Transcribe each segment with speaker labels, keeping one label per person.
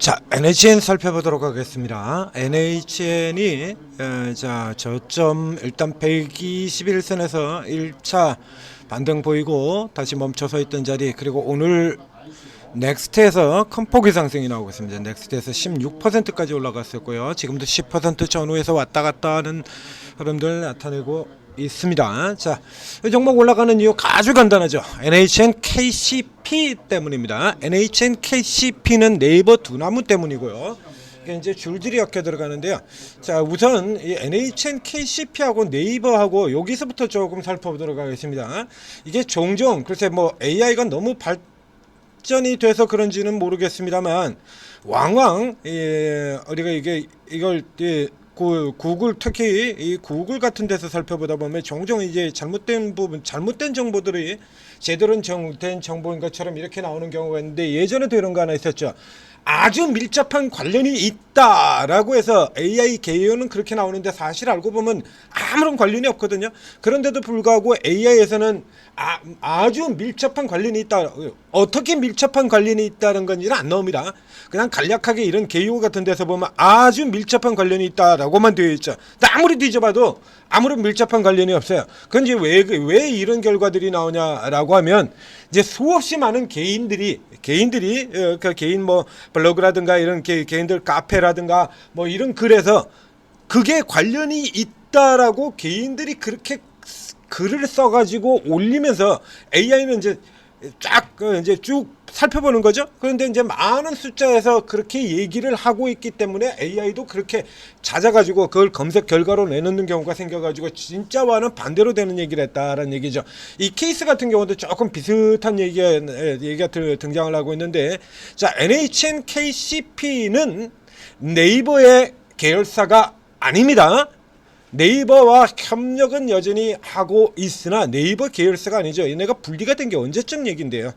Speaker 1: 자, NHN 살펴보도록 하겠습니다. NHN이 자 저점 일단 121선에서 1차 반등 보이고 다시 멈춰서 있던 자리 그리고 오늘 넥스트에서 큰 폭의 상승이 나오고 있습니다. 넥스트에서 16%까지 올라갔었고요. 지금도 10% 전후에서 왔다 갔다 하는 흐름들 나타내고 있습니다. 자, 이 종목 올라가는 이유 아주 간단하죠. NHN KCP 때문입니다. NHN KCP는 네이버 두나무 때문이고요. 이게 이제 줄줄이 엮여 들어가는데요. 자, 우선 이 NHN KCP하고 네이버하고 여기서부터 조금 살펴보도록 하겠습니다. 이게 종종 글쎄 뭐 AI가 너무 발 발전이 돼서 그런지는 모르겠습니다만 왕왕 예, 우리가 이게 이걸 예, 구, 구글 특히 이 구글 같은 데서 살펴보다 보면 종종 이제 잘못된 부분 잘못된 정보들이 제대로 정, 된 정보인 것처럼 이렇게 나오는 경우가 있는데 예전에도 이런 거 하나 있었죠. 아주 밀접한 관련이 있다라고 해서 AI 개요는 그렇게 나오는데 사실 알고 보면 아무런 관련이 없거든요. 그런데도 불구하고 AI에서는 아, 아주 밀접한 관련이 있다. 어떻게 밀접한 관련이 있다는 건지는 안 나옵니다. 그냥 간략하게 이런 개요 같은 데서 보면 아주 밀접한 관련이 있다라고만 되어 있죠. 아무리 뒤져봐도 아무런 밀접한 관련이 없어요. 그건 이제 왜, 왜 이런 결과들이 나오냐라고 하면 이제 수없이 많은 개인들이 개인들이 어, 그 개인 뭐 블로그라든가 이런 개, 개인들 카페라든가 뭐 이런 글에서 그게 관련이 있다라고 개인들이 그렇게 글을 써가지고 올리면서 AI는 이제 쫙그 이제 쭉 살펴보는 거죠. 그런데 이제 많은 숫자에서 그렇게 얘기를 하고 있기 때문에 AI도 그렇게 찾아가지고 그걸 검색 결과로 내놓는 경우가 생겨가지고 진짜와는 반대로 되는 얘기를 했다라는 얘기죠. 이 케이스 같은 경우도 조금 비슷한 얘기가 얘기가 들- 등장을 하고 있는데 자 NHN KCP는 네이버의 계열사가 아닙니다. 네이버와 협력은 여전히 하고 있으나 네이버 계열사가 아니죠. 얘네가 분리가 된 게 언제쯤 얘긴데요.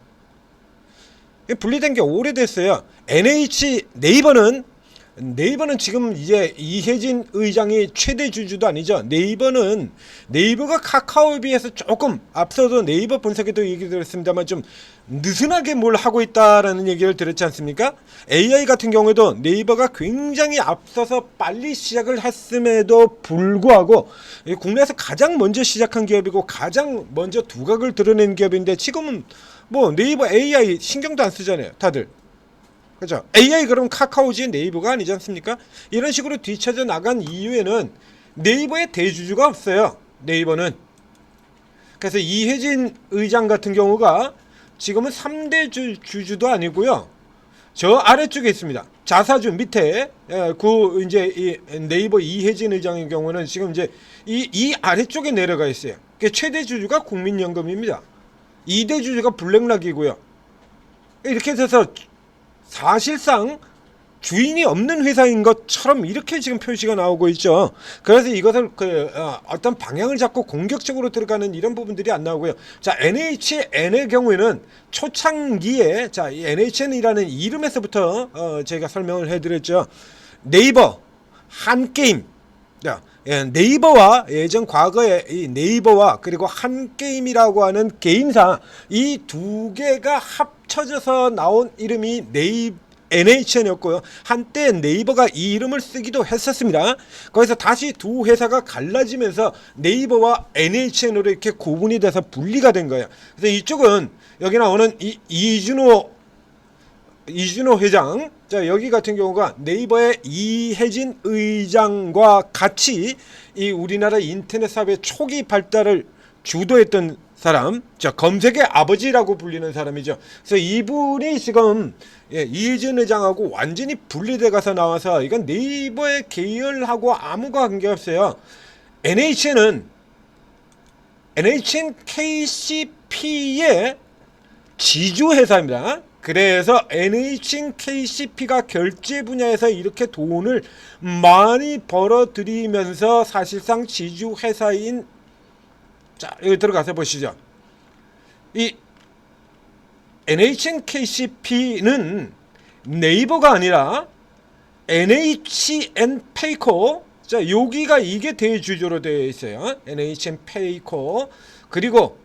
Speaker 1: 분리된 게 오래됐어요. NH 네이버는 네이버는 지금 이제 이혜진 의장이 최대 주주도 아니죠. 네이버는 네이버가 카카오에 비해서 조금 앞서도 네이버 분석에도 얘기 들었습니다만 좀 느슨하게 뭘 하고 있다라는 얘기를 들었지 않습니까? AI 같은 경우에도 네이버가 굉장히 앞서서 빨리 시작을 했음에도 불구하고 이 국내에서 가장 먼저 시작한 기업이고 가장 먼저 두각을 드러낸 기업인데 지금은 뭐 네이버 AI 신경도 안 쓰잖아요, 다들. 그죠? AI 그럼 카카오지 네이버가 아니지 않습니까? 이런 식으로 뒤쳐져 나간 이유에는 네이버의 대주주가 없어요. 네이버는. 그래서 이혜진 의장 같은 경우가 지금은 3대 주, 주주도 아니고요. 저 아래쪽에 있습니다. 자사주 밑에 예, 그 이제 이 네이버 이혜진 의장의 경우는 지금 이제 이, 이 아래쪽에 내려가 있어요. 그 최대 주주가 국민연금입니다. 2대 주주가 블랙락이고요. 이렇게 돼서 사실상 주인이 없는 회사인 것처럼 이렇게 지금 표시가 나오고 있죠. 그래서 이것을 그 어, 어떤 방향을 잡고 공격적으로 들어가는 이런 부분들이 안 나오고요. 자 NHN의 경우에는 초창기에 자이 NHN이라는 이름에서부터 어, 제가 설명을 해드렸죠. 네이버 한 게임 야, 예, 네이버와 예전 과거에 이 네이버와 그리고 한 게임이라고 하는 게임사 이 두 개가 합쳐져서 나온 이름이 네이 NHN이었고요. 한때 네이버가 이 이름을 쓰기도 했었습니다. 거기서 다시 두 회사가 갈라지면서 네이버와 NHN으로 이렇게 구분이 돼서 분리가 된 거예요. 그래서 이쪽은 여기 나오는 이 이준호 이준호 회장, 자 여기 같은 경우가 네이버의 이혜진 의장과 같이 이 우리나라 인터넷 사업의 초기 발달을 주도했던 사람, 자 검색의 아버지라고 불리는 사람이죠. 그래서 이분이 지금 예, 이혜진 의장하고 완전히 분리돼 가서 나와서 이건 네이버의 계열하고 아무 관계 없어요. NHN은 NHN KCP의 지주 회사입니다. 그래서 NHN KCP가 결제 분야에서 이렇게 돈을 많이 벌어들이면서 사실상 지주 회사인 자 여기 들어가서 보시죠. 이 NHN KCP는 네이버가 아니라 NHN 페이코 자 여기가 이게 대주주로 되어 있어요. NHN 페이코 그리고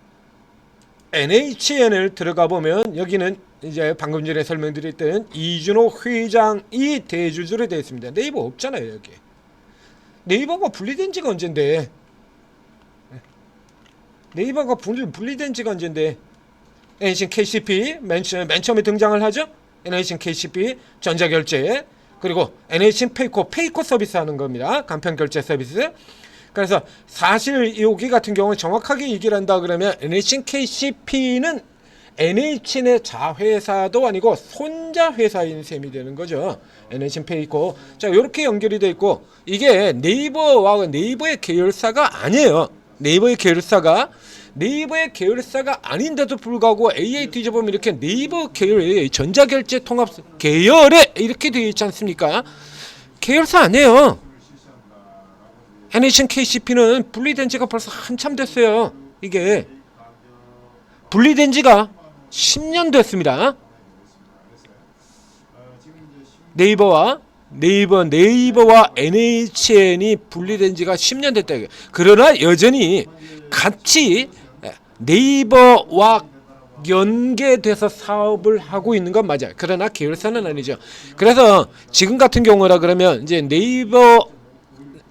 Speaker 1: NHN을 들어가 보면 여기는 이제 방금 전에 설명드렸던 이준호 회장이 대주주로 되어 있습니다. 네이버 없잖아요 여기. 네이버가 분리된 지가 언젠데? 네이버가 분리, 분리된 지가 언젠데? NHN KCP 맨, 처- 맨 처음에 등장을 하죠. NHN KCP 전자결제 그리고 NHN 페이코 페이코 서비스 하는 겁니다. 간편 결제 서비스. 그래서 사실 여기 같은 경우는 정확하게 얘기를 한다 그러면 NHN KCP는 NHN의 자회사도 아니고 손자 회사인 셈이 되는 거죠. NHN 페이코. 자, 이렇게 연결이 돼 있고 이게 네이버와 네이버의 계열사가 아니에요. 네이버의 계열사가 네이버의 계열사가 아닌데도 불구하고 AA 뒤져보면 이렇게 네이버 계열의 전자결제 통합 계열에 이렇게 되어 있지 않습니까? 계열사 아니에요. NHN KCP는 분리된 지가 벌써 한참 됐어요. 이게 분리된 지가 10년 됐습니다. 네이버와 네이버 네이버와 NHN이 분리된 지가 10년 됐다. 그러나 여전히 같이 네이버와 연계돼서 사업을 하고 있는 건 맞아요. 그러나 계열사는 아니죠. 그래서 지금 같은 경우라 그러면 이제 네이버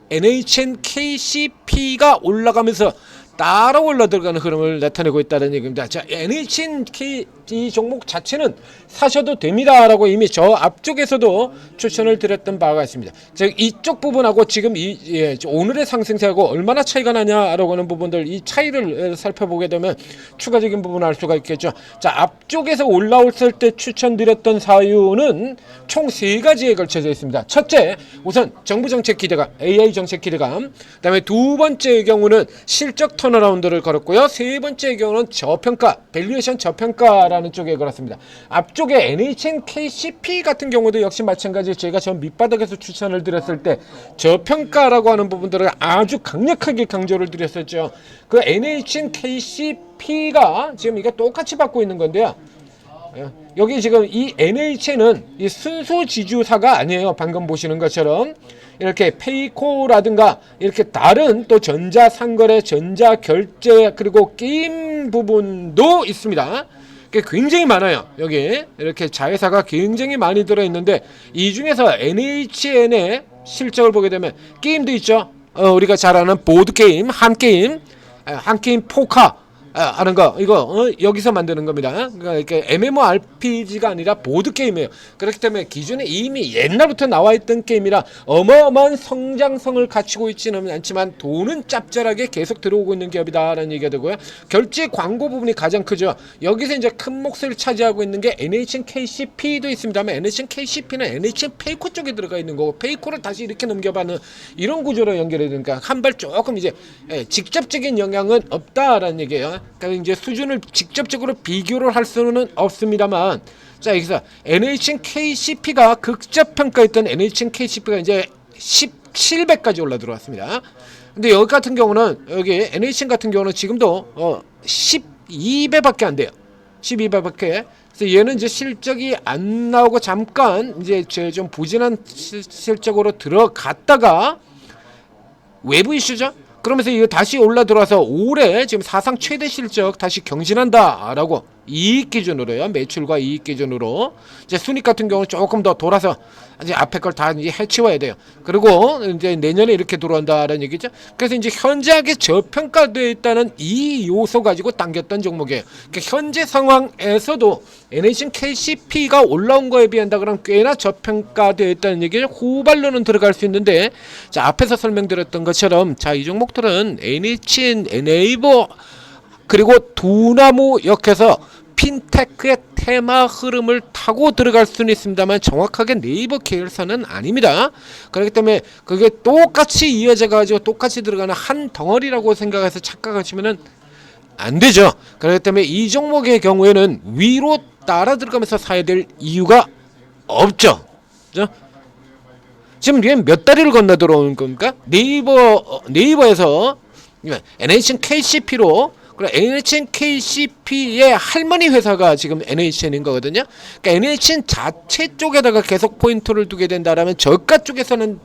Speaker 1: NHN KCP가 올라가면서 따라 올라 들어가는 흐름을 나타내고 있다는 얘기입니다. 자, NHN K 이 종목 자체는 사셔도 됩니다라고 이미 저 앞쪽에서도 추천을 드렸던 바가 있습니다. 즉 이쪽 부분하고 지금 이 예, 오늘의 상승세하고 얼마나 차이가 나냐라고 하는 부분들 이 차이를 에, 살펴보게 되면 추가적인 부분을 알 수가 있겠죠. 자, 앞쪽에서 올라왔을 때 추천드렸던 사유는 총 세 가지에 걸쳐져 있습니다. 첫째, 우선 정부 정책 기대감, AI 정책 기대감. 그다음에 두 번째의 경우는 실적 턴 어라운드를 걸었고요. 세 번째의 경우는 저평가, 밸류에이션 저평가라는 쪽에 걸었습니다. 앞쪽에 NHN KCP 같은 경우도 역시 마찬가지 제가 저 밑바닥에서 추천을 드렸을 때 저평가라고 하는 부분들을 아주 강력하게 강조를 드렸었죠. 그 NHN KCP가 지금 이게 똑같이 받고 있는 건데요. 예. 여기 지금 이 NH는 이 순수 지주사가 아니에요. 방금 보시는 것처럼 이렇게 페이코라든가 이렇게 다른 또 전자 상거래, 전자 결제 그리고 게임 부분도 있습니다. 게 굉장히 많아요. 여기 이렇게 자회사가 굉장히 많이 들어 있는데 이 중에서 NHN의 실적을 보게 되면 게임도 있죠. 어, 우리가 잘 아는 보드 게임, 한 게임, 아, 한 게임 포카 아, 하는 거 이거 어, 여기서 만드는 겁니다. 그러니까 이렇게 MMORPG가 아니라 보드 게임이에요. 그렇기 때문에 기존에 이미 옛날부터 나와 있던 게임이라 어마어마한 성장성을 갖추고 있지는 않지만 돈은 짭짤하게 계속 들어오고 있는 기업이다라는 얘기가 되고요. 결제 광고 부분이 가장 크죠. 여기서 이제 큰 몫을 차지하고 있는 게 NHN KCP도 있습니다만 NHN KCP는 NHN 페이코 쪽에 들어가 있는 거고 페이코를 다시 이렇게 넘겨받는 이런 구조로 연결이 되니까 한 발 조금 이제 예, 직접적인 영향은 없다라는 얘기예요. 그러니까 이제 수준을 직접적으로 비교를 할 수는 없습니다만 자 여기서 NHN KCP가 극적 평가했던 NHN KCP가 이제 17배까지 올라 들어왔습니다. 근데 여기 같은 경우는 여기 NHN 같은 경우는 지금도 어 12배밖에 안 돼요. 12배밖에. 그래서 얘는 이제 실적이 안 나오고 잠깐 이제 저좀 부진한 실- 실적으로 들어갔다가 외부 이슈죠. 그러면서 이거 다시 올라 들어와서 올해 지금 사상 최대 실적 다시 경신한다라고 이익 기준으로요. 매출과 이익 기준으로 이제 순익 같은 경우는 조금 더 돌아서 이제 앞에 걸 다 이제 해치워야 돼요. 그리고 이제 내년에 이렇게 들어온다라는 얘기죠. 그래서 이제 현저하게 저평가되어 있다는 이 요소 가지고 당겼던 종목이에요. 그러니까 현재 상황에서도 NHN KCP가 올라온 거에 비한다 그러면 꽤나 저평가되어 있다는 얘기를 후발로는 들어갈 수 있는데 자 앞에서 설명드렸던 것처럼 자 이 종목들은 NHN, 네이버 그리고 두나무 역해서 핀테크의 테마 흐름을 타고 들어갈 수는 있습니다만 정확하게 네이버 계열사는 아닙니다. 그렇기 때문에 그게 똑같이 이어져 가지고 똑같이 들어가는 한 덩어리라고 생각해서 착각하시면은 안 되죠. 그렇기 때문에 이 종목의 경우에는 위로 따라 들어가면서 사야 될 이유가 없죠. 그죠? 지금 얘 몇 다리를 건너 들어오는 겁니까? 네이버 어, 네이버에서 NHN KCP로 그리고 NHN KCP의 할머니 회사가 지금 NHN인 거거든요. 그러니까 NHN 자체 쪽에다가 계속 포인트를 두게 된다라면 저가 쪽에서는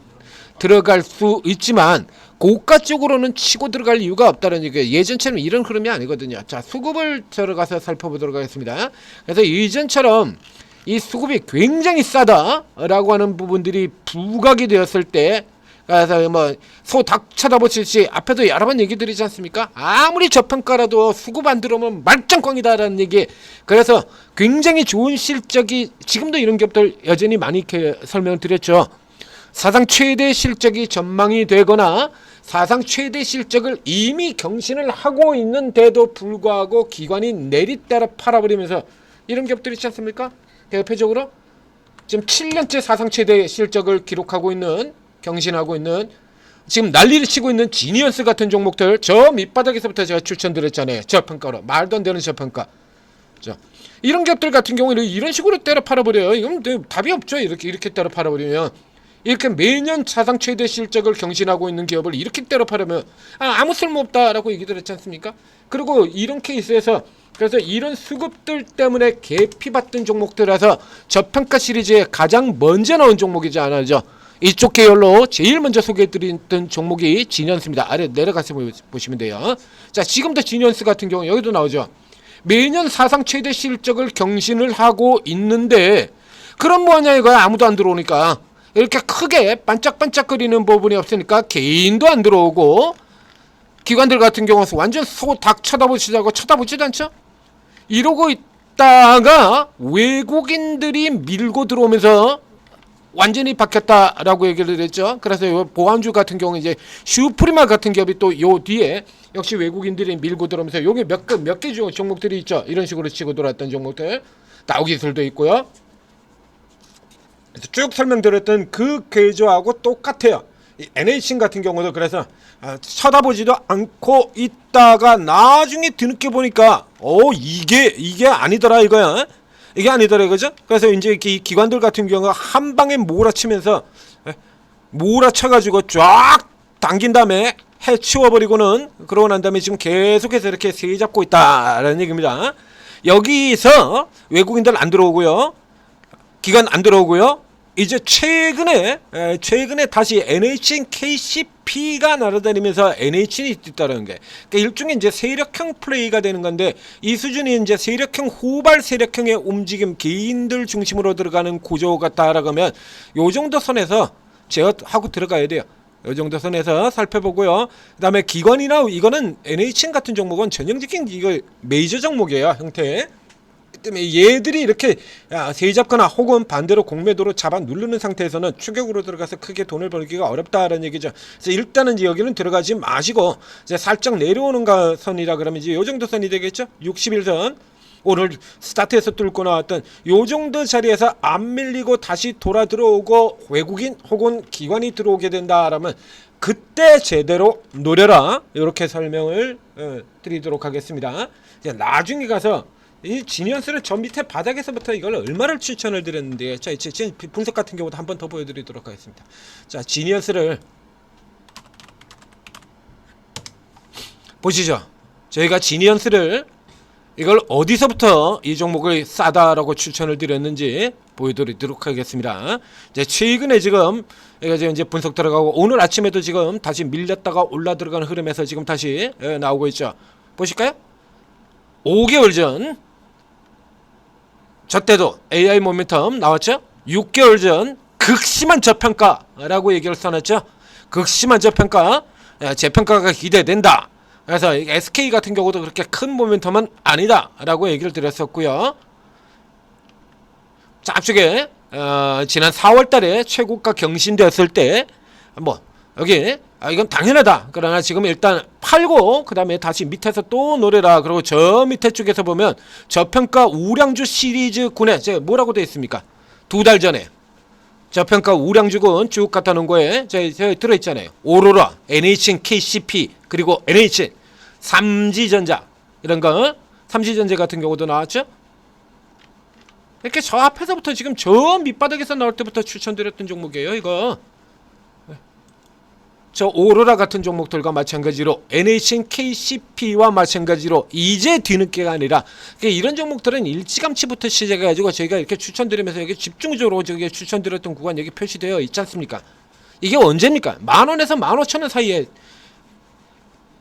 Speaker 1: 들어갈 수 있지만
Speaker 2: 고가 쪽으로는 치고 들어갈 이유가 없다는 얘기예요. 예전처럼 이런 흐름이 아니거든요. 자, 수급을 들어가서 살펴보도록 하겠습니다. 그래서 예전처럼 이 수급이 굉장히 싸다라고 하는 부분들이 부각이 되었을 때 그래서 뭐 소 닭 쳐다보듯이 앞에도 여러 번 얘기 드리지 않습니까? 아무리 저평가라도 수급 안 들어오면 말짱꽝이다라는 얘기. 그래서 굉장히 좋은 실적이 지금도 이런 기업들 여전히 많이 설명을 드렸죠. 사상 최대 실적이 전망이 되거나 사상 최대 실적을 이미 경신을 하고 있는데도 불구하고 기관이 내리따라 팔아버리면서 이런 기업들 있지 않습니까? 대표적으로 지금 7년째 사상 최대 실적을 기록하고 있는 경신하고 있는 지금 난리를 치고 있는 지니언스 같은 종목들 저 밑바닥에서부터 제가 추천드렸잖아요. 저평가로 말도 안 되는 저평가. 자, 이런 기업들 같은 경우는 이런 식으로 때려 팔아버려요. 이건 네, 답이 없죠. 이렇게 이렇게 때려 팔아버리면 이렇게 매년 사상 최대 실적을 경신하고 있는 기업을 이렇게 때려 팔으면 아, 아무 쓸모 없다라고 얘기들 했지 않습니까? 그리고 이런 케이스에서 그래서 이런 수급들 때문에 개피받던 종목들에서 저평가 시리즈에 가장 먼저 나온 종목이지 않아죠. 이쪽 계열로 제일 먼저 소개해드렸던 종목이 진연스입니다. 아래 내려가서 보- 보시면 돼요. 자, 지금도 진연스 같은 경우 여기도 나오죠. 매년 사상 최대 실적을 경신을 하고 있는데 그럼 뭐하냐 이거야 아무도 안 들어오니까 이렇게 크게 반짝반짝거리는 부분이 없으니까 개인도 안 들어오고 기관들 같은 경우는 완전 소닭 쳐다보시자고 쳐다보지도 않죠 이러고 있다가 외국인들이 밀고 들어오면서 완전히 바뀌었다라고 얘기를 했죠. 그래서 요 보안주 같은 경우 이제 슈프리마 같은 기업이 또 요 뒤에 역시 외국인들이 밀고 들어오면서 여기 몇개몇개 종목들이 있죠. 이런 식으로 치고 돌았던 종목들 나우기술도 있고요.
Speaker 1: 그래서 쭉 설명드렸던 그 계좌하고 똑같아요. 이 NH 같은 경우도 그래서 아, 쳐다보지도 않고 있다가 나중에 뒤늦게 보니까 어 이게 이게 아니더라 이거야. 이게 아니더라 이거죠. 그래서 이제 이 기관들 같은 경우 한 방에 몰아치면서 에, 몰아쳐가지고 쫙 당긴 다음에 해치워버리고는 그러고 난 다음에 지금 계속해서 이렇게 세 잡고 있다라는 얘기입니다. 여기서 외국인들 안 들어오고요. 기간 안 들어오고요. 이제 최근에 에, 최근에 다시 NHN KCP가 날아다니면서 NHN이 있다는 게 그러니까 일종의 이제 세력형 플레이가 되는 건데 이 수준이 이제 세력형 후발 세력형의 움직임 개인들 중심으로 들어가는 구조 같다라고 하면 요 정도 선에서 제어하고 들어가야 돼요. 요 정도 선에서 살펴보고요. 그다음에 기관이나 이거는 NHN 같은 종목은 전형적인 이거 메이저 종목이에요 형태. 때문에 얘들이 이렇게 야, 세 잡거나 혹은 반대로 공매도로 잡아 누르는 상태에서는 추격으로 들어가서 크게 돈을 벌기가 어렵다라는 얘기죠. 그래서 일단은 이제 여기는 들어가지 마시고 이제 살짝 내려오는 가 선이라 그러면 이제 요 정도 선이 되겠죠. 61선. 오늘 스타트에서 뚫고 나왔던 요 정도 자리에서 안 밀리고 다시 돌아 들어오고 외국인 혹은 기관이 들어오게 된다라면 그때 제대로 노려라 이렇게 설명을 어, 드리도록 하겠습니다. 나중에 가서 이 지니언스를 저 밑에 바닥에서부터 이걸 얼마를 추천을 드렸는데 자 이제 분석 같은 경우도 한 번 더 보여드리도록 하겠습니다. 자 지니언스를 보시죠. 저희가 지니언스를 이걸 어디서부터 이 종목을 싸다라고 추천을 드렸는지 보여드리도록 하겠습니다. 이제 최근에 지금 이제 분석 들어가고 오늘 아침에도 지금 다시 밀렸다가 올라 들어가는 흐름에서 지금 다시 예, 나오고 있죠. 보실까요? 5개월 전 저 때도 AI 모멘텀 나왔죠? 6개월 전 극심한 저평가라고 얘기를 써놨죠? 극심한 저평가, 예, 재평가가 기대된다. 그래서 이 SK 같은 경우도 그렇게 큰 모멘텀은 아니다라고 얘기를 드렸었고요. 자, 앞쪽에 어, 지난 4월달에 최고가 경신되었을 때뭐 여기 아, 이건 당연하다. 그러나 지금 일단 팔고 그 다음에 다시 밑에서 또 노래라. 그리고 저 밑에 쪽에서 보면 저평가 우량주 시리즈 군에 제 뭐라고 되어 있습니까? 두 달 전에 저평가 우량주군 쭉 갖다 놓은 거에 제, 제 들어 있잖아요. 오로라, NHN KCP 그리고 NHN 삼지전자 이런 거 삼지전자 같은 경우도 나왔죠. 이렇게 저 앞에서부터 지금 저 밑바닥에서 나올 때부터 추천드렸던 종목이에요. 이거 저 오로라 같은 종목들과 마찬가지로 NHN KCP와 마찬가지로 이제 뒤늦게가 아니라 그러니까 이런 종목들은 일찌감치부터 시작해가지고 저희가 이렇게 추천드리면서 여기 집중적으로 저기 추천드렸던 구간 여기 표시되어 있지 않습니까?
Speaker 2: 이게 언제입니까? 만 원에서 만 오천 원 사이에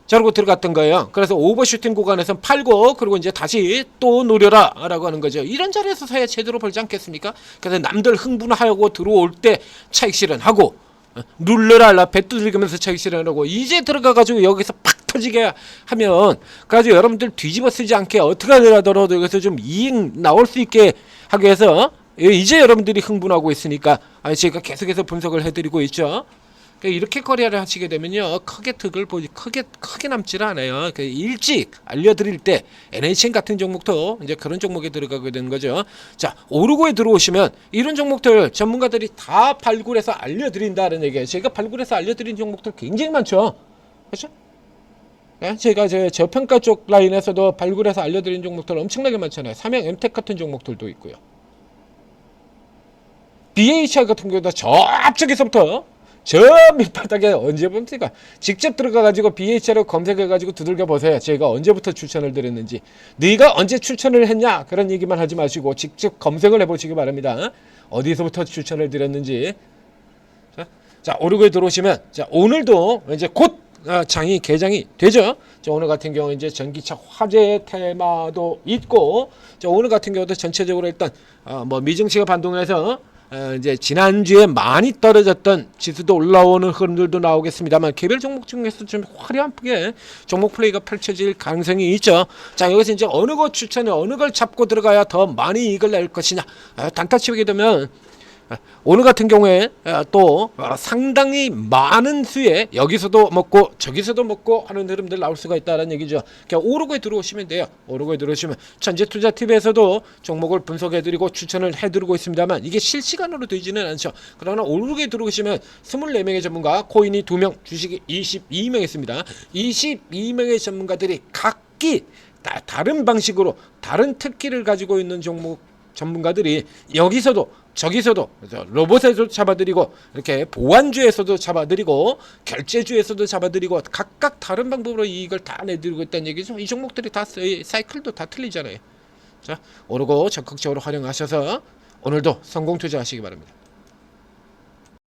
Speaker 2: 저러고 들어갔던 거예요. 그래서 오버슈팅 구간에서 팔고 그리고 이제 다시 또 노려라라고 하는 거죠. 이런 자리에서 사야 제대로 벌지 않겠습니까? 그래서 남들 흥분하고 들어올 때 차익 실현하고 어, 눌러라 배 두들기면서 차익 실현하고 이제 들어가 가지고 여기서 팍 터지게 하면 그래가지고 여러분들 뒤집어 쓰지 않게 어떻게 하더라도 여기서 좀 이익 나올 수 있게 하기 위해서 이제 여러분들이 흥분하고 있으니까 아, 제가 계속해서 분석을 해드리고 있죠. 그러니까 이렇게 거래를 하시게 되면요 크게 득을 보지 크게 크게 남질 않아요. 그 일찍 알려드릴 때 NHN 같은 종목도 이제 그런 종목에 들어가게 되는 거죠. 자 오르고에 들어오시면 이런 종목들 전문가들이 다 발굴해서 알려드린다는 얘기예요. 제가 발굴해서 알려드린 종목들 굉장히 많죠. 그렇죠? 예, 제가 제 저평가 쪽 라인에서도 발굴해서 알려드린 종목들 엄청나게 많잖아요. 삼양 엠텍 같은 종목들도 있고요. BHI 같은 경우도 저 앞쪽에서부터 저 밑바닥에 언제 봅니까? 직접 들어가 가지고 BHR을 검색해 가지고 두들겨 보세요. 제가 언제부터 추천을 드렸는지. 네가 언제 추천을 했냐? 그런 얘기만 하지 마시고 직접 검색을 해 보시기 바랍니다. 어디서부터 추천을 드렸는지. 자, 자 오르고에 들어오시면 자 오늘도 이제 곧 아, 장이 개장이 되죠. 자, 오늘 같은 경우 이제 전기차 화재 테마도 있고, 자, 오늘 같은 경우도 전체적으로 일단 아, 뭐 미증시가 반동해서 어, 이제 지난주에 많이 떨어졌던 지수도 올라오는 흐름들도 나오겠습니다만 개별 종목 중에서 좀 화려하게 종목 플레이가 펼쳐질 가능성이 있죠. 자 여기서 이제 어느 것 추천에 어느 걸 잡고 들어가야 더 많이 이익을 낼 것이냐 아, 단타 치게 되면 아, 오늘 같은 경우에 아, 또 어, 상당히 많은 수에 여기서도 먹고 저기서도 먹고 하는 흐름들 나올 수가 있다는 얘기죠. 그냥 오르고에 들어오시면 돼요. 오르고에 들어오시면 천재투자팁에서도 종목을 분석해드리고 추천을 해드리고 있습니다만 이게 실시간으로 되지는 않죠. 그러나 오르고에 들어오시면 24명의 전문가, 코인이 2명, 주식이 22명 있습니다. 22명의 전문가들이 각기 다, 다른 방식으로 다른 특기를 가지고 있는 종목 전문가들이 여기서도 저기서도 그래서 로봇에도 잡아드리고 이렇게 보안주에서도 잡아드리고 결제주에서도 잡아드리고 각각 다른 방법으로 이익을 다 내드리고 있다는 얘기죠. 이 종목들이 다 사- 사이클도 다 틀리잖아요. 자 오르고 적극적으로 활용하셔서 오늘도 성공 투자하시기 바랍니다.